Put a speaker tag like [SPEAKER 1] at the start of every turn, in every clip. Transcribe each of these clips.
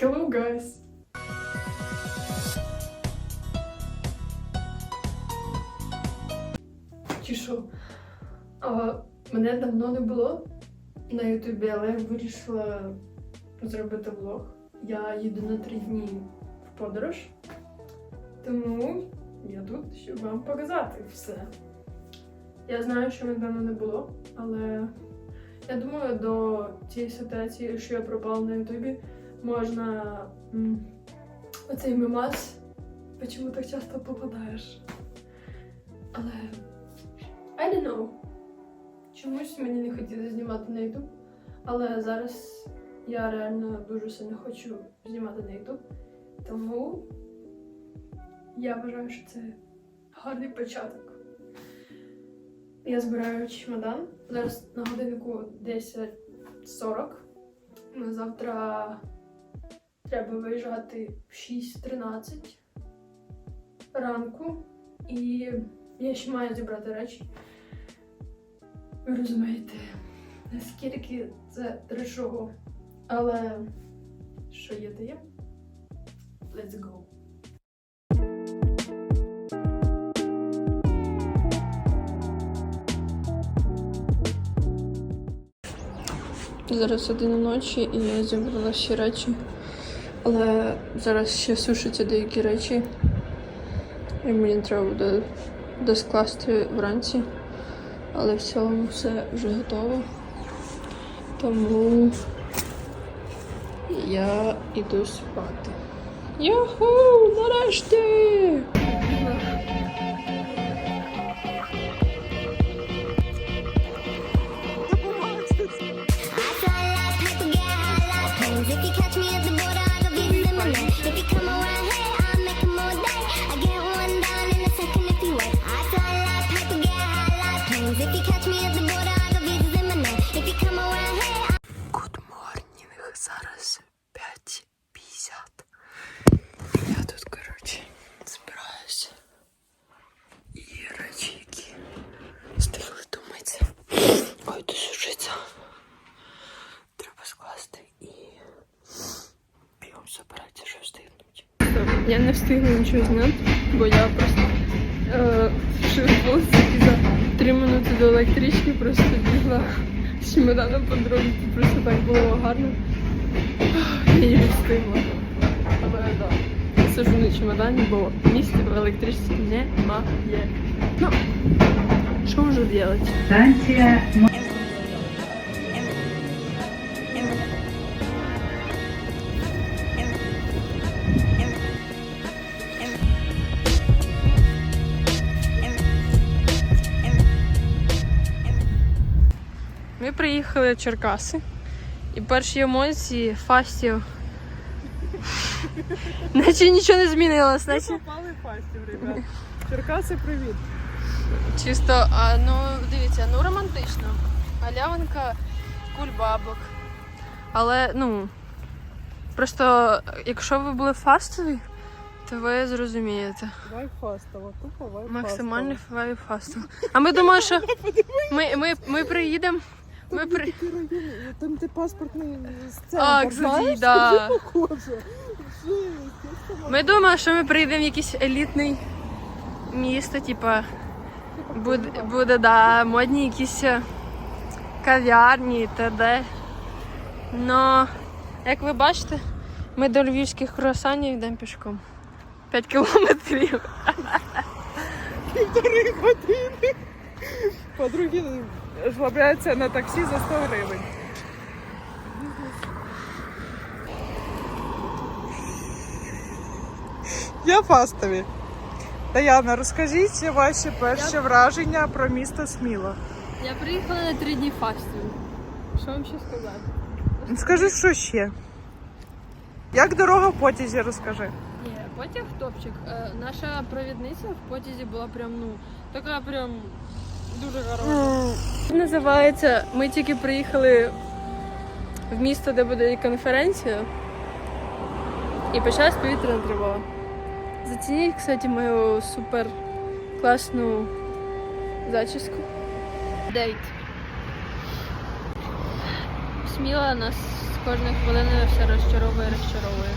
[SPEAKER 1] Hello, guys! А, мене давно не було на Ютубі, але я вирішила зробити влог. Я їду на три дні в подорож, тому я тут, щоб вам показати все. Я знаю, що мене давно не було, але я думаю, до цієї ситуації, що я пропала на Ютубі, можна оцей мемас, чому так часто попадаєш. Але I don't know. Чомусь мені не хотілося знімати на YouTube, але зараз я реально дуже сильно хочу знімати на YouTube. Тому я вважаю, що це гарний початок. Я збираю чемодан. Зараз на годиннику 10.40. На завтра треба виїжджати в 6.13 ранку. І я ще маю зібрати речі. Ви розумієте, наскільки це трешово. Але що є, то є. Let's go. Зараз один ночі і я зібрала всі речі. Але зараз ще сушаться деякі речі. І мені треба буде доскласти вранці. Але в цілому все вже готово. Тому я йду спати. Йоху, Нарешті! Зараз 5.50. Я тут, коротше, збираюся. І речі, які Я не встигла нічого зняти, бо я просто е, і за три минути до електрички просто бігла з чемоданом по дорозі. Просто так було гарно. Я не встигла. Але так. Я сижу на чемодані, бо місця в електричці немає. Ну, що вже робити?
[SPEAKER 2] Станція
[SPEAKER 1] Ми приїхали в Черкаси. І перші емоції фастів. Наче нічого не змінилось, наче.
[SPEAKER 3] попали фастів, ребят. Черкаси, привіт.
[SPEAKER 1] Чисто, а, ну дивіться, ну романтично. Галявинка, кульбабок. Але, ну, просто, якщо ви були фастові, то ви зрозумієте.
[SPEAKER 3] Вайб фастова, тупо вайб
[SPEAKER 1] Максимальний вайб фастов. А ми думали, що ми, ми, ми приїдемо. Ми при...
[SPEAKER 3] Там ти паспортний центр,
[SPEAKER 1] кстати,
[SPEAKER 3] знаєш?
[SPEAKER 1] да.
[SPEAKER 3] Тобі похоже. Жесть, я сама
[SPEAKER 1] Ми думали, що ми приїдемо в якийсь елітний місто, типа буде, буде да, модні якісь е, кав'ярні, т.д. Но, як ви бачите, ми до львівських круасанів йдемо пішком. 5 кілометрів.
[SPEAKER 3] півтори години. Подруги жлобляються на таксі за 100 гривень. Я фастові. Даяна, розкажіть ваші перші враження про місто Сміло.
[SPEAKER 1] Я приїхала на 3 дні фастів. Що вам ще сказати?
[SPEAKER 3] Скажи, що ще? Як дорога в потязі, розкажи.
[SPEAKER 1] Ні, потяг топчик. Е, наша провідниця в потязі була прям, ну, така прям дуже хороша. Називається, ми тільки приїхали в місто, де буде конференція. І почалась повітряна тривога. Зацініть, кстати, мою супер класну зачіску. Дейт. Сміла нас кожної хвилини все розчаровує, розчаровує.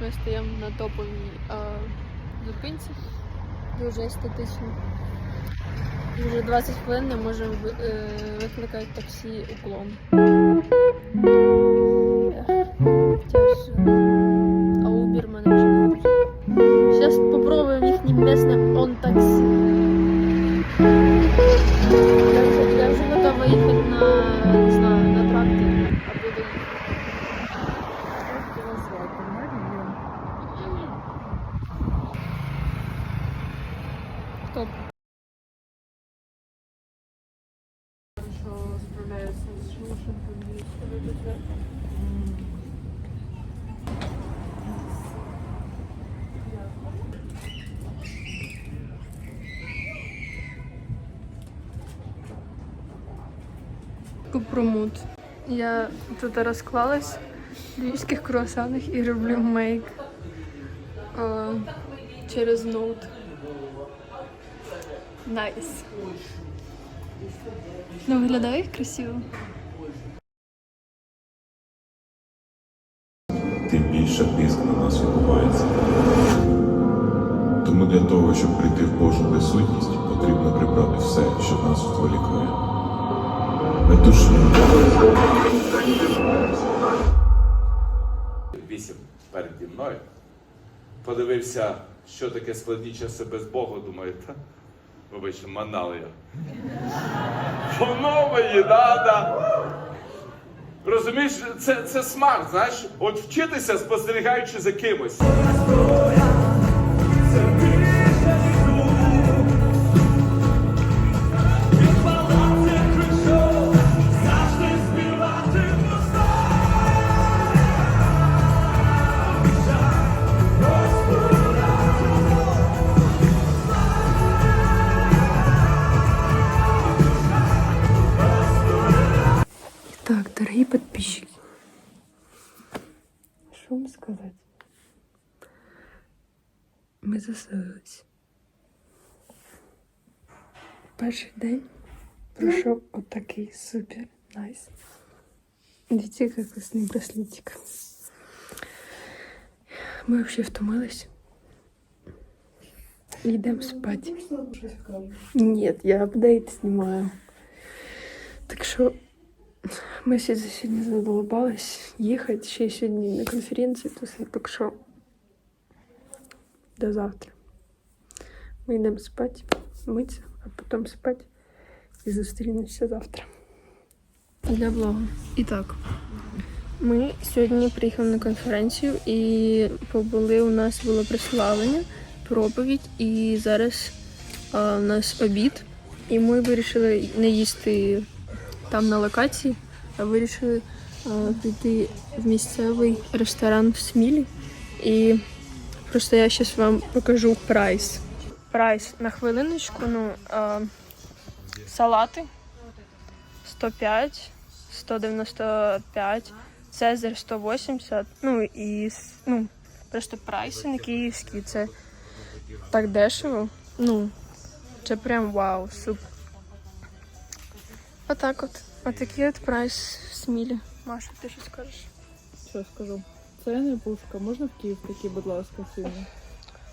[SPEAKER 1] Ми стоїмо на топовій а, зупинці. Дуже естетично. Вже 20 хвилин не можемо е, викликати таксі уклон. А Uber мене вже не може. Зараз попробуємо їхнє місне он таксі. Я вже, готова їхати на, не знаю, на?
[SPEAKER 3] Марія.
[SPEAKER 1] Хто? Купромут. Я тут розклалась в львівських круасанах і роблю мейк е, через ноут. Найс. Ну, виглядає красиво.
[SPEAKER 2] тим більше тиск на нас відбувається. Тому для того, щоб прийти в Божу присутність, потрібно прибрати все, що нас відволікає. Метушні.
[SPEAKER 4] вісім переді мною. Подивився, що таке складні часи без Бога, думаю, та вибачте, манал я. Воно мені надо. Розумієш, це, це смарт, знаєш, от вчитися спостерігаючи за кимось.
[SPEAKER 1] Ми заселились. Перший день пройшов отакий супер найс. Дивіться, який класний браслетик. Ми взагалі втомились. Йдемо спати. Нет, я апдейт снимаю. Так що ми всі за сьогодні задолбались їхати ще й сьогодні на конференції, то все, так що До завтра. Ми йдемо спати, митися, а потім спати і зустрінемося завтра. Для блогу. І так. Ми сьогодні приїхали на конференцію і побули. У нас було прославлення, проповідь, і зараз а, у нас обід. І ми вирішили не їсти там на локації, а вирішили а, піти в місцевий ресторан в Смілі. І просто я зараз вам покажу прайс. Прайс на хвилиночку, ну, а, салати 105, 195, Цезарь 180, ну і ну, просто прайси не київські, це так дешево. Ну, це прям вау, супер. Отак от. Отакий от прайс в Смілі. Маша, ти що скажеш?
[SPEAKER 3] Що скажу? Це не пушка. Можна в Київ такі, будь ласка, ціни?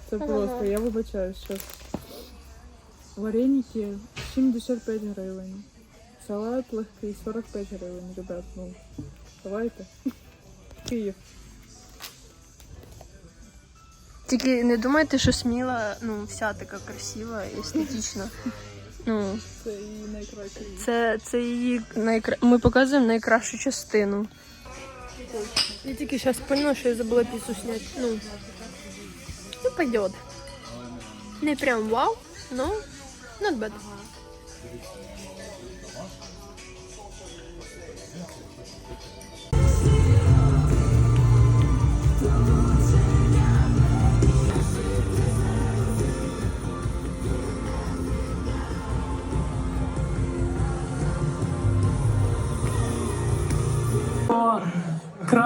[SPEAKER 3] Це
[SPEAKER 1] Ага.
[SPEAKER 3] просто, я вибачаюсь зараз. Вареники 75 гривень. Салат легкий 45 гривень, ребят, ну. Давайте. Київ.
[SPEAKER 1] Тільки не думайте, що Сміла, ну, вся така красива і естетична. Ну,
[SPEAKER 3] Це і найкраще.
[SPEAKER 1] це, це її найкра... Ми показуємо найкращу частину. Я тільки зараз поняла, що я забула піцу зняти. Ну, ну пойдет. Не прям вау, но not bad.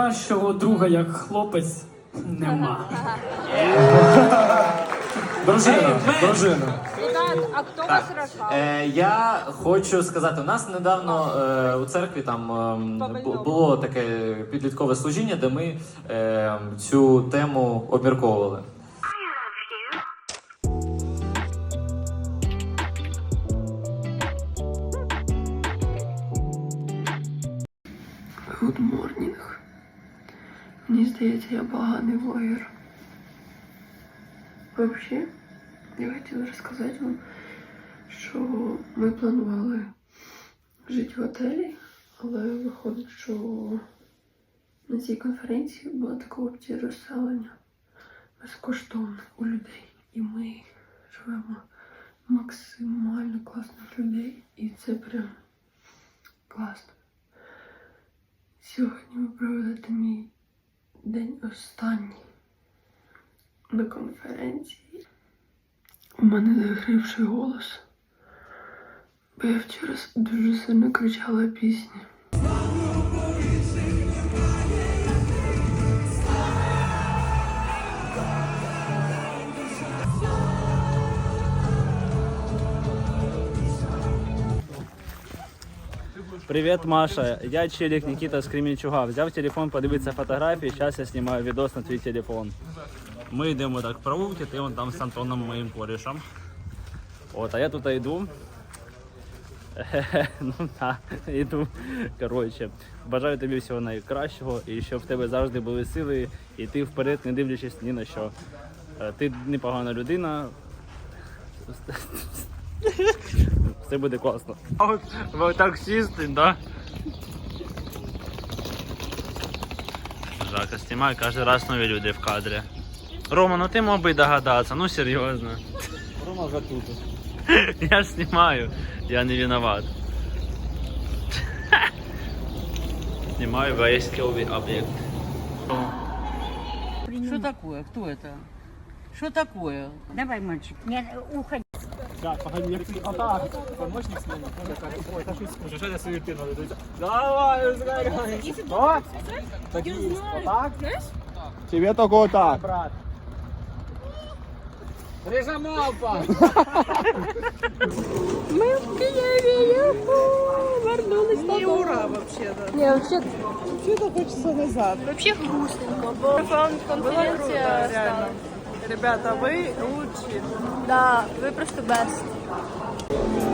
[SPEAKER 5] Кращого друга, як хлопець, нема.
[SPEAKER 6] Дружина, дружина. А хто вас рожав?
[SPEAKER 7] Е, я хочу сказати, у нас недавно е, у церкві там е, бу- було таке підліткове служіння, де ми е, цю тему обмірковували.
[SPEAKER 1] Здається, я поганий блогер. Взагалі, я хотіла розказати вам, що ми планували жити в готелі, але виходить, що на цій конференції була така опція розселення безкоштовно у людей. І ми живемо максимально класних людей, і це прям класно. Сьогодні ви проведете мій день останній на конференції. У мене загривший голос, бо я вчора дуже сильно кричала пісні.
[SPEAKER 8] Привет, Маша. Я Челик Никита з Кременчуга. Взяв телефон подивитися фотографії. Зараз я знімаю відос на твій телефон. Ми йдемо так провулки, ти там з Антоном моїм корішем. От, а я тут йду. ну так, йду. Коротше, бажаю тобі всього найкращого і щоб в тебе завжди були сили йти вперед, не дивлячись ні на що. Е, Ти непогана людина. Все буде класно. А от ви таксисти, да? Жака, знімаю кожен раз нові люди в кадрі. Рома, ну ти мог би й догадатися, ну серйозно. Рома вже тут. Я ж знімаю, я не виноват. Знімаю військовий об'єкт.
[SPEAKER 9] Что такое? Кто это? Что такое? Давай, мальчик. Не, уходи.
[SPEAKER 8] Так, погоди, як ти. Отак. Помощник сниму. Ой, та щось скажу, що я свою дитину веду. Давай, узгай. Що? Такі, отак? Тебе тільки отак. Брат. Рижа мавпа!
[SPEAKER 3] Не ура, вообще-то.
[SPEAKER 1] Ні, взагалі,
[SPEAKER 3] Вообще-то хочется назад.
[SPEAKER 1] взагалі грустненько, бо
[SPEAKER 3] Было
[SPEAKER 1] конференція
[SPEAKER 3] круто,
[SPEAKER 1] стала.
[SPEAKER 3] Ребята, вы лучшие.
[SPEAKER 1] Да, ви просто best.